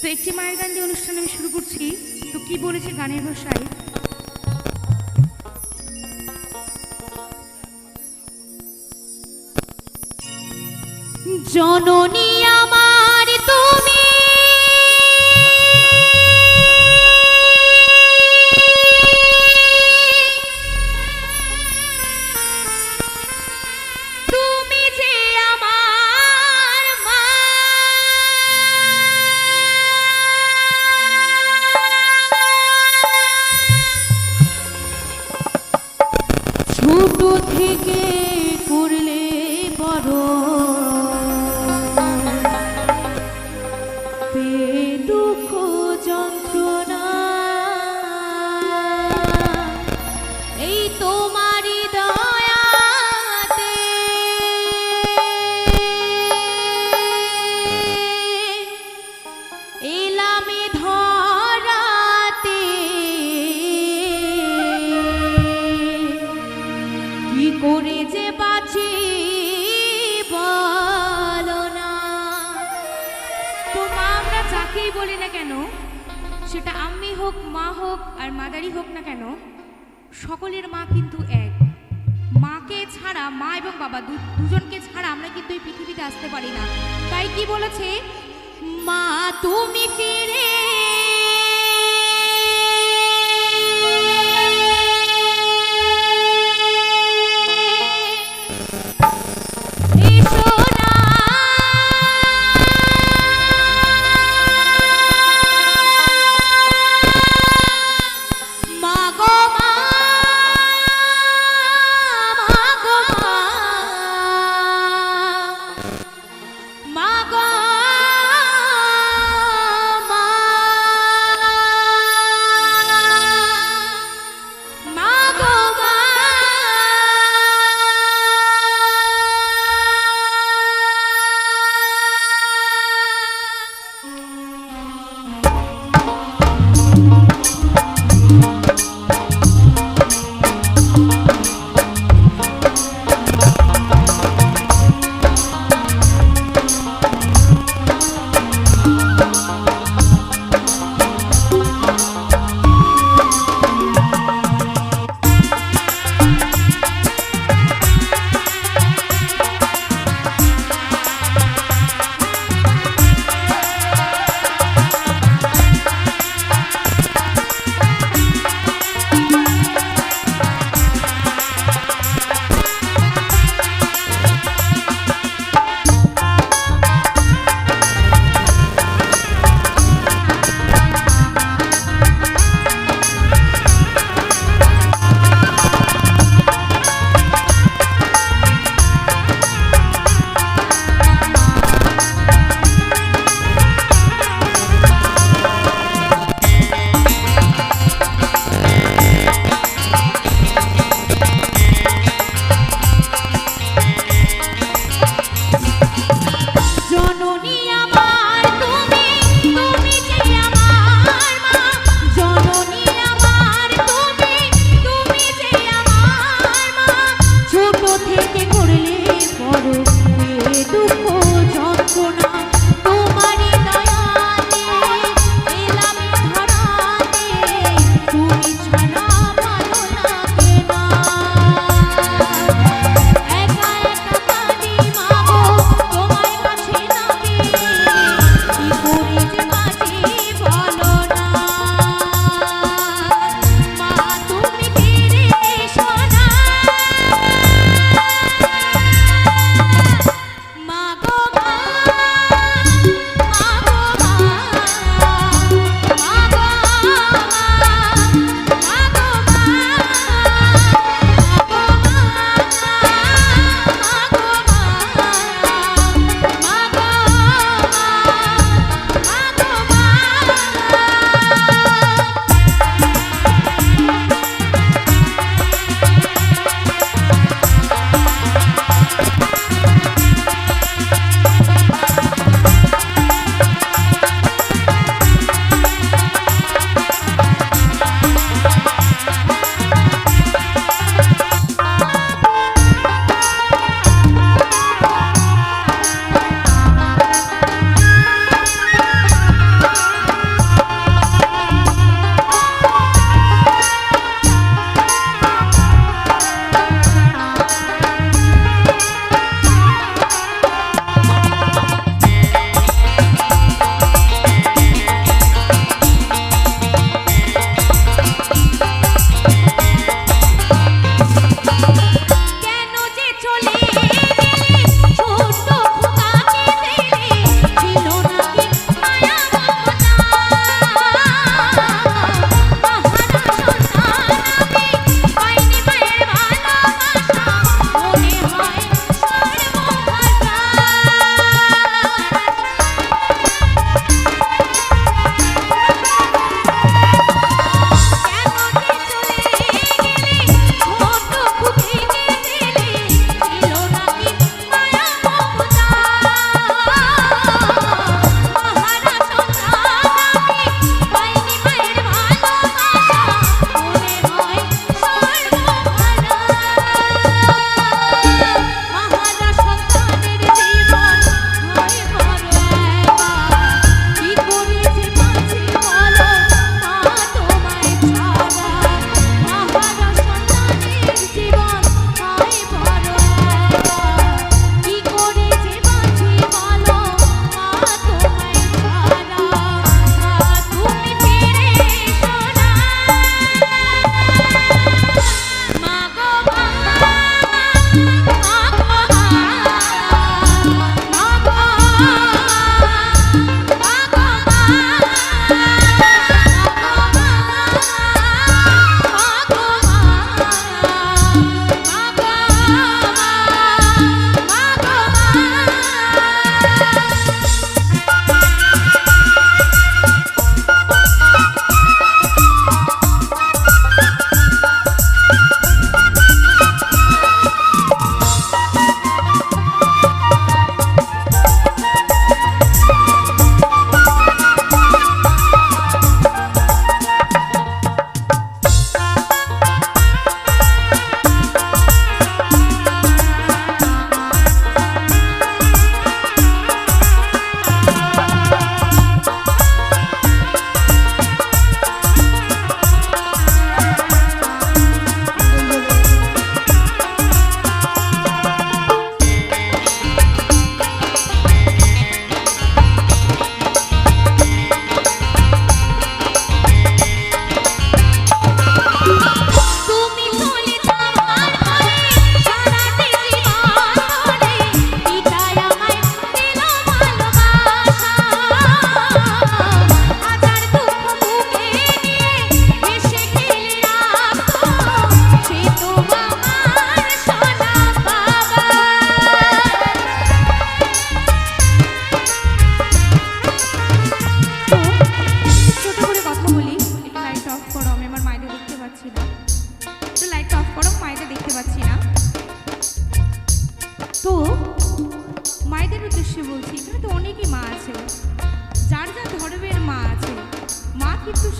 তো একটি মায়ের গান দিয়ে অনুষ্ঠান আমি শুরু করছি। তো কি বলেছে গানের ভাষায়? জননী দুঃখ যন্ত্রণা। এই তোমারই দয়াতে এলামে ধরাতে। কি করে যে বাঁচি বলি না কেন, সেটা আম্মি হোক, মা হোক আর মাদারি হোক না কেন, সকলের মা কিন্তু এক। মাকে ছাড়া মা এবং বাবা দুজনকে ছাড়া আমরা কিন্তু এই পৃথিবীতে আসতে পারি না। তাই কি বলেছে? মা, তুমি ফিরে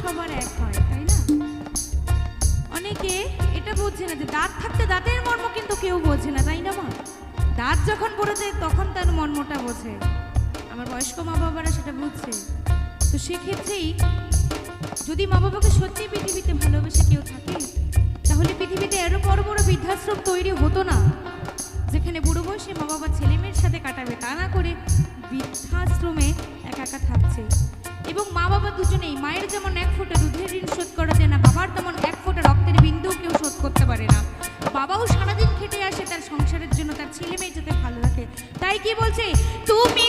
সবার এক হয়, তাই না? অনেকে এটা বোঝে না যে দাঁত থাকতে দাঁতের মর্ম কিন্তু কেউ বোঝে না, তাই না, মা? দাঁত যখন পড়ে যায়, তখন তার মর্মটা বোঝে। আমার বয়স্ক মা বাবারা সেটা বুঝছে। তো সেক্ষেত্রেই যদি মা বাবাকে সত্যি পৃথিবীতে ভালোবেসে কেউ থাকে, তাহলে পৃথিবীতে আরও বড় বড় বৃদ্ধাশ্রম তৈরি হতো না, যেখানে বুড়ো বয়সে মা বাবা ছেলেমেয়ের সাথে কাটাবে। তা না করে বৃদ্ধাশ্রমে একা একা থাকছে। এবং মা বাবা দুজনেই মায়ের যেমন এক ফোঁটা দুধের ঋণ শোধ করা যায় না, বাবার তেমন এক ফোঁটা রক্তের বিন্দুও কেউ শোধ করতে পারে না। বাবাও সারাদিন খেটে আসে, তার সংসারের জন্য তার ছেলে মেয়ে যাতে ভালো থাকে। তাই কি বলছে? তুমি